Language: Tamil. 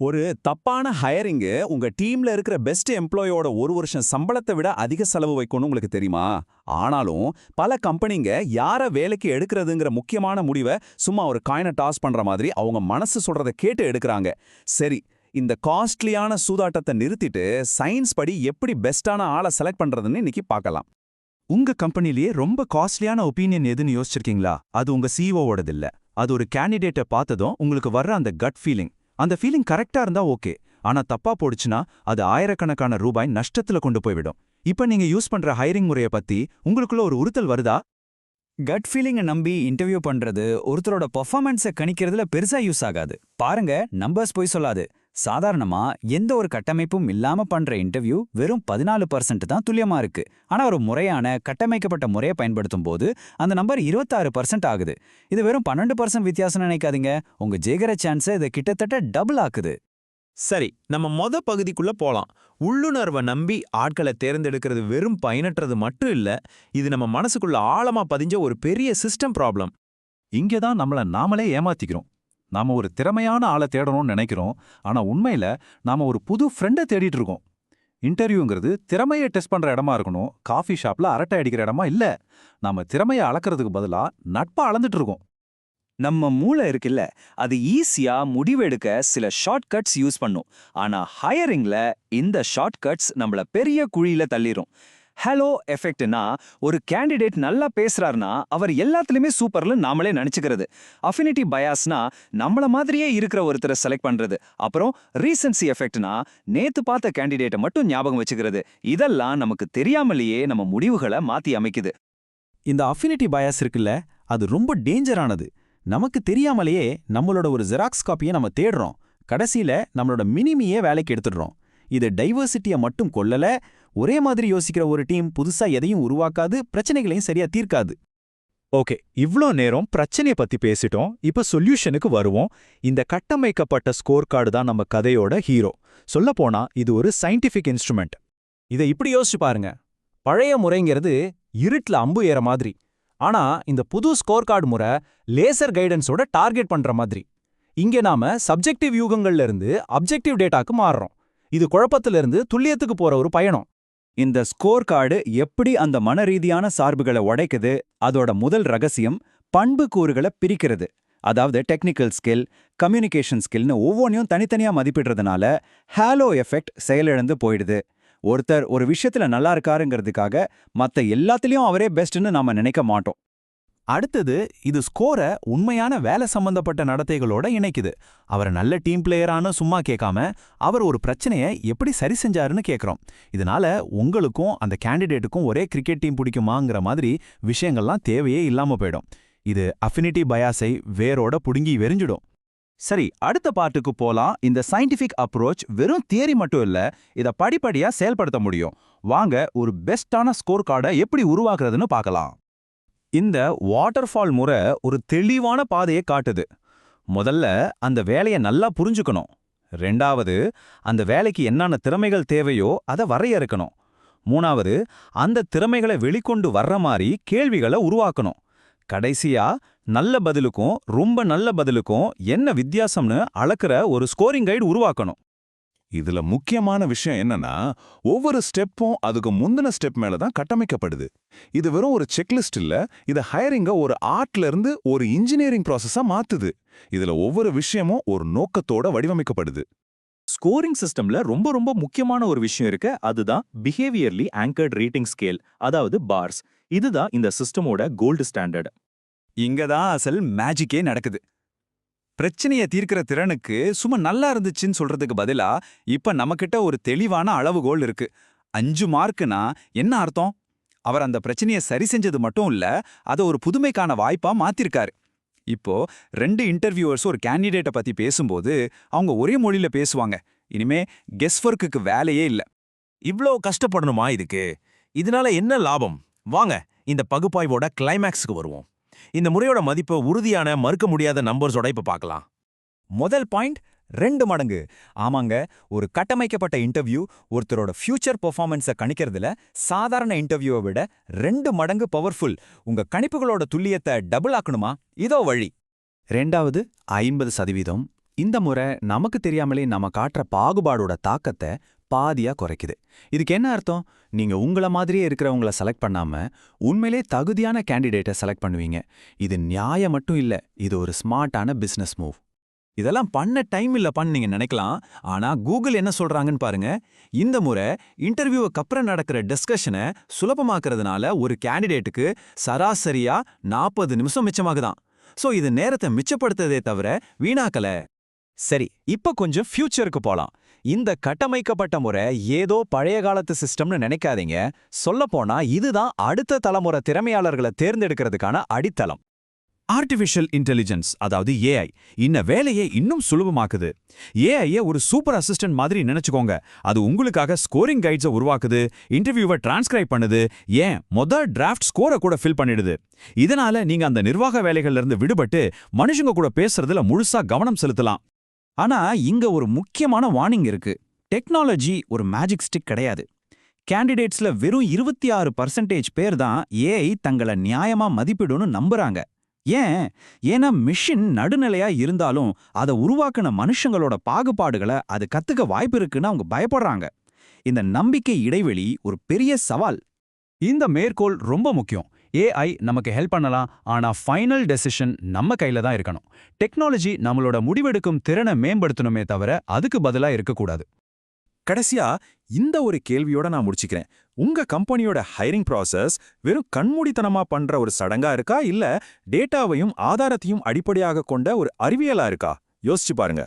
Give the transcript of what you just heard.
ஒரு தப்பான ஹையரிங்கு உங்க டீம்ல இருக்கிற பெஸ்ட் எம்ப்ளாயோட ஒரு வருஷம் சம்பளத்தை விட அதிக செலவு வைக்கணும்னு உங்களுக்கு தெரியுமா? ஆனாலும் பல கம்பெனிங்க யார வேலைக்கு எடுக்கிறதுங்கிற முக்கியமான முடிவை சும்மா ஒரு காயினை டாஸ் பண்ற மாதிரி அவங்க மனசு சொல்றத கேட்டு எடுக்கிறாங்க. சரி இந்த காஸ்ட்லியான சூதாட்டத்தை நிறுத்திட்டு சயின்ஸ் படி எப்படி பெஸ்டான ஆளை செலக்ட் பண்றதுன்னு இன்னைக்கு பார்க்கலாம். உங்க கம்பெனிலேயே ரொம்ப காஸ்ட்லியான ஒப்பீனியன் எதுன்னு யோசிச்சிருக்கீங்களா? அது உங்க சிஓவோடது இல்ல அது ஒரு கேண்டிடேட்டை பார்த்ததும் உங்களுக்கு வர்ற அந்த கட் ஃபீலிங் அந்த ஃபீலிங் கரெக்டா இருந்தா ஓகே ஆனா தப்பா போடுச்சுன்னா அது ஆயிரக்கணக்கான ரூபாய் நஷ்டத்துல கொண்டு போய்விடும். இப்ப நீங்க யூஸ் பண்ற ஹைரிங் முறைய பத்தி உங்களுக்குள்ள ஒரு உறுத்தல் வருதா? கட் ஃபீலிங்கை நம்பி இன்டர்வியூ பண்றது ஒருத்தரோட பெர்ஃபார்மன்ஸை கணிக்கிறதுல பெருசா யூஸ் ஆகாது. பாருங்க நம்பர்ஸ் போய் சொல்லாது. சாதாரணமா எந்த ஒரு கட்டமைப்பும் இல்லாம பண்ற இன்டர்வியூ வெறும் பதினாலு பர்சன்ட் தான் துல்லியமா இருக்கு. ஆனா ஒரு முறையான கட்டமைக்கப்பட்ட முறையை பயன்படுத்தும் போது அந்த நம்பர் இருபத்தாறு பர்சன்ட் ஆகுது. இது வெறும் பன்னெண்டு பர்சன்ட் வித்தியாசம் நினைக்காதீங்க. உங்க ஜெயிக்கிற சான்ஸை இதை கிட்டத்தட்ட டபுள் ஆக்குது. சரி நம்ம மொத பகுதிக்குள்ள போலாம். உள்ளுணர்வை நம்பி ஆட்களை தேர்ந்தெடுக்கிறது வெறும் பயனற்றது மட்டும் இல்ல இது நம்ம மனசுக்குள்ள ஆழமா பதிஞ்ச ஒரு பெரிய சிஸ்டம் ப்ராப்ளம் இங்கே தான் நம்மள நாமளே ஏமாத்திக்கிறோம். நாம ஒரு திறமையான ஆளை தேடணும்னு நினைக்கிறோம். ஆனா உண்மையில நாம ஒரு புது ஃப்ரெண்டை தேடிட்டு இருக்கோம். இன்டர்வியூங்கிறது திறமையை டெஸ்ட் பண்ற இடமா இருக்கணும். காஃபி ஷாப்ல அரட்டை அடிக்கிற இடமா இல்ல. நாம திறமையை அளக்கிறதுக்கு பதிலா நட்பா அளந்துட்டு இருக்கோம். நம்ம மூளை இருக்குல்ல அது ஈஸியா முடிவெடுக்க சில ஷார்ட்கட்ஸ் யூஸ் பண்ணும். ஆனா ஹையரிங்ல இந்த ஷார்ட்கட்ஸ் நம்மள பெரிய குழியில தள்ளிரும். ஹலோ எஃபெக்ட்னா ஒரு கேண்டிடேட் நல்லா பேசுறாருனா அவர் எல்லாத்துலயுமே சூப்பர்ல நாமளே நினைச்சுக்கிறது. அஃபினிட்டி பயாஸ்னா நம்மள மாதிரியே இருக்கிற ஒருத்தரை செலக்ட் பண்றது. அப்புறம் ரீசன்சி எஃபெக்ட்னா நேத்து பார்த்த கேண்டிடேட்டை மட்டும் ஞாபகம் வச்சுக்கிறது. இதெல்லாம் நமக்கு தெரியாமலேயே நம்ம முடிவுகளை மாத்தி அமைக்குது. இந்த அஃபினிட்டி பயாஸ் இருக்குல்ல அது ரொம்ப டேஞ்சரானது. நமக்கு தெரியாமலேயே நம்மளோட ஒரு ஜெராக்ஸ் காப்பியை நம்ம தேடுறோம். கடைசியில நம்மளோட மினிமியே வேலைக்கு எடுத்துடுறோம். இது டைவர்சிட்டியை மட்டும் கொள்ளல ஒரே மாதிரி யோசிக்கிற ஒரு டீம் புதுசா எதையும் உருவாக்காது பிரச்சனைகளையும் சரியா தீர்க்காது. ஓகே இவ்ளோ நேரம் பிரச்சனைய பத்தி பேசிட்டோம். இப்ப சொல்யூஷனுக்கு வருவோம். இந்த கட்டமைக்கப்பட்ட ஸ்கோர் கார்டு தான் நம்ம கதையோட ஹீரோ. சொல்லப்போனா இது ஒரு சயின்டிஃபிக் இன்ஸ்ட்ருமெண்ட். இதை இப்படி யோசிச்சு பாருங்க. பழைய முறைங்கிறது இருட்ல அம்பு ஏற மாதிரி. ஆனா இந்த புது ஸ்கோர் கார்டு முறை லேசர் கைடன்ஸோட டார்கெட் பண்ற மாதிரி. இங்க நாம சப்ஜெக்டிவ் யூகங்கள்ல இருந்து அப்ஜெக்டிவ் டேட்டாக்கு மாறுறோம். இது குழப்பத்துல இருந்து துல்லியத்துக்கு போற ஒரு பயணம். இந்த ஸ்கோர் கார்டு எப்படி அந்த மன ரீதியான சார்புகளை உடைக்குது அதோட முதல் ரகசியம் பண்பு கூறுகளை பிரிக்கிறது. அதாவது டெக்னிக்கல் ஸ்கில் கம்யூனிகேஷன் ஸ்கில்னு ஒவ்வொன்றையும் தனித்தனியா மதிப்பிடுறதுனால ஹேலோ எஃபெக்ட் செயலிழந்து போயிடுது. ஒருத்தர் ஒரு விஷயத்துல நல்லா இருக்காருங்கிறதுக்காக மத்த எல்லாத்துலயும் அவரே பெஸ்ட்டுன்னு நாம நினைக்க மாட்டோம். அடுத்தது இது ஸ்கோரை உண்மையான வேலை சம்பந்தப்பட்ட நடத்தைகளோட இணைக்குது. அவர் நல்ல டீம் பிளேயரானு சும்மா கேட்காம அவர் ஒரு பிரச்சனையை எப்படி சரி செஞ்சாருன்னு கேட்குறோம். இதனால உங்களுக்கும் அந்த கேண்டிடேட்டுக்கும் ஒரே கிரிக்கெட் டீம் பிடிக்குமாங்கிற மாதிரி விஷயங்கள்லாம் தேவையே இல்லாம போயிடும். இது அஃபினிட்டி பயாஸை வேரோட புடுங்கி வெறிஞ்சிடும். சரி அடுத்த பாட்டுக்கு போலாம். இந்த சயின்டிஃபிக் அப்ரோச் வெறும் தியரி மட்டும் இல்ல இத படிப்படியா செயல்படுத்த முடியும். வாங்க ஒரு பெஸ்டான ஸ்கோர் கார்டை எப்படி உருவாக்குறதுன்னு பார்க்கலாம். இந்த வாட்டர்ஃபால் முறை ஒரு தெளிவான பாதையை காட்டுது. முதல்ல அந்த வேலையை நல்லா புரிஞ்சுக்கணும். ரெண்டாவது அந்த வேலைக்கு என்னென்ன திறமைகள் தேவையோ அதை வரையறுக்கணும். மூணாவது அந்த திறமைகளை வெளிக்கொண்டு வர்ற மாதிரி கேள்விகளை உருவாக்கணும். கடைசியா நல்ல பதிலுக்கும் ரொம்ப நல்ல பதிலுக்கும் என்ன வித்தியாசம்னு அளக்குற ஒரு ஸ்கோரிங் கைடு உருவாக்கணும். இதுல முக்கியமான விஷயம் என்னன்னா ஒவ்வொரு ஸ்டெப்பும் அதுக்கு முந்தின ஸ்டெப் மேல தான் கட்டமைக்கப்படுது. இது வெறும் ஒரு செக்லிஸ்ட் இல்ல இது ஹையரிங்க ஒரு ஆர்ட்ல இருந்து ஒரு இன்ஜினியரிங் ப்ராசஸா மாத்துது. இதுல ஒவ்வொரு விஷயமும் ஒரு நோக்கத்தோட வடிவமைக்கப்படுது. ஸ்கோரிங் சிஸ்டம்ல ரொம்ப ரொம்ப முக்கியமான ஒரு விஷயம் இருக்கு அதுதான் பிஹேவியர்லி ஆங்கர்ட் ரேட்டிங் ஸ்கேல் அதாவது பார்ஸ் இதுதான் இந்த சிஸ்டமோட கோல்டு ஸ்டாண்டர்ட் இங்க தான் அசல் மேஜிக்கே நடக்குது. பிரச்சனைய தீர்க்கிற திறனுக்கு சும்மா நல்லா இருந்துச்சுன்னு சொல்றதுக்கு பதிலா இப்ப நம்மகிட்ட ஒரு தெளிவான அளவுகோல் இருக்கு. அஞ்சு மார்க்குனா என்ன அர்த்தம்? அவர் அந்த பிரச்சனைய சரி செஞ்சது மட்டும் இல்ல அதை ஒரு புதுமைக்கான வாய்ப்பா மாத்திருக்காரு. இப்போ ரெண்டு இன்டர்வியூவர்ஸ் ஒரு கேண்டிடேட்டை பத்தி பேசும்போது அவங்க ஒரே மொழியில பேசுவாங்க. இனிமே கெஸ் ஒர்க்குக்கு வேலையே இல்ல. இவ்ளோ கஷ்டப்படணுமா இதுக்கு? இதனால என்ன லாபம்? வாங்க இந்த பகுப்பாய்வோட கிளைமேக்ஸுக்கு வருவோம். இந்த முறையோட மதிப்பை உறுதியான மறுக்க முடியாத நம்பர்ஸோட இப்ப பார்க்கலாம் முதல் பாயிண்ட் ரெண்டு மடங்கு. ஆமாங்க ஒரு கட்டமைக்கப்பட்ட இன்டர்வியூ ஒருத்தரோட ஃபியூச்சர் பெர்ஃபார்மன்ஸை கணிக்கிறதுல சாதாரண இன்டர்வியூவை விட ரெண்டு மடங்கு பவர்ஃபுல். உங்க கணிப்புகளோட துல்லியத்தை டபுள் ஆக்கணுமா? இதோ வழி. ரெண்டாவது ஐம்பது சதவீதம். இந்த முறை நமக்கு தெரியாமலே நம்ம காட்டுற பாகுபாடோட தாக்கத்தை பாதியா குறைக்குது. இதுக்கு என்ன அர்த்தம்? நீங்க உங்கள மாதிரியே இருக்கிறவங்கள செலக்ட் பண்ணாம உண்மையிலே தகுதியான கேண்டிடேட்டை செலக்ட் பண்ணுவீங்க. இது நியாயம் மட்டும் இல்ல இது ஒரு ஸ்மார்ட்டான பிசினஸ் மூவ் இதெல்லாம் பண்ண டைம் இல்ல நீங்க நினைக்கலாம். ஆனா கூகுள் என்ன சொல்றாங்கன்னு பாருங்க. இந்த முறை இன்டர்வியூவுக்கு அப்புறம் நடக்கிற டிஸ்கஷனை சுலபமாக்குறதுனால ஒரு கேண்டிடேட்டுக்கு சராசரியா நாற்பது நிமிஷம் மிச்சமாகுதான். சோ இது நேரத்தை மிச்சப்படுத்ததே தவிர வீணாக்கல. சரி இப்ப கொஞ்சம் ஃபியூச்சருக்கு போலாம். இந்த கட்டமைக்கப்பட்ட முறை ஏதோ பழைய காலத்து சிஸ்டம்னு நினைக்காதீங்க. சொல்லப்போனா இதுதான் அடுத்த தலைமுறை திறமையாளர்களை தேர்ந்தெடுக்கிறதுக்கான அடித்தளம். ஆர்டிஃபிஷியல் இன்டெலிஜென்ஸ் அதாவது ஏஐ இன்ன வேலையை இன்னும் சுலபமாக்குது. ஏஐய ஒரு சூப்பர் அசிஸ்டன்ட் மாதிரி நினைச்சுக்கோங்க. அது உங்களுக்காக ஸ்கோரிங் கைட்ஸை உருவாக்குது இன்டர்வியூவை டிரான்ஸ்கிரைப் பண்ணுது ஏன்? மொதல் டிராஃப்ட் ஸ்கோரை கூட ஃபில் பண்ணிடுது. இதனால நீங்க அந்த நிர்வாக வேலைகள்ல இருந்து விடுபட்டு மனுஷங்க கூட பேசுறதுல முழுசா கவனம் செலுத்தலாம். ஆனா இங்க ஒரு முக்கியமான வார்னிங் இருக்கு. டெக்னாலஜி ஒரு மேஜிக் ஸ்டிக் கிடையாது. கேண்டிடேட்ஸ்ல வெறும் இருபத்தி ஆறு பர்சன்டேஜ் பேர் தான் ஏஐ தங்களை நியாயமா மதிப்பிடும்னு நம்புறாங்க. ஏன்? ஏன்னா மிஷின் நடுநிலையா இருந்தாலும் அதை உருவாக்குன மனுஷங்களோட பாகுபாடுகளை அது கத்துக்க வாய்ப்பு இருக்குன்னு அவங்க பயப்படுறாங்க. இந்த நம்பிக்கை இடைவெளி ஒரு பெரிய சவால். இந்த மேற்கோள் ரொம்ப முக்கியம். ஏஐ நமக்கு ஹெல்ப் பண்ணலாம் ஆனா ஃபைனல் டெசிஷன் நம்ம கையில தான் இருக்கணும். டெக்னாலஜி நம்மளோட முடிவெடுக்கும் திறனை மேம்படுத்தணுமே தவிர அதுக்கு பதிலா இருக்கக்கூடாது. கடைசியா இந்த ஒரு கேள்வியோட நான் முடிச்சுக்கிறேன். உங்க கம்பெனியோட ஹைரிங் ப்ராசஸ் வெறும் கண்மூடித்தனமா பண்ற ஒரு சடங்கா இருக்கா? இல்ல டேட்டாவையும் ஆதாரத்தையும் அடிப்படையாக கொண்ட ஒரு அறிவியலா இருக்கா? யோசிச்சு பாருங்க.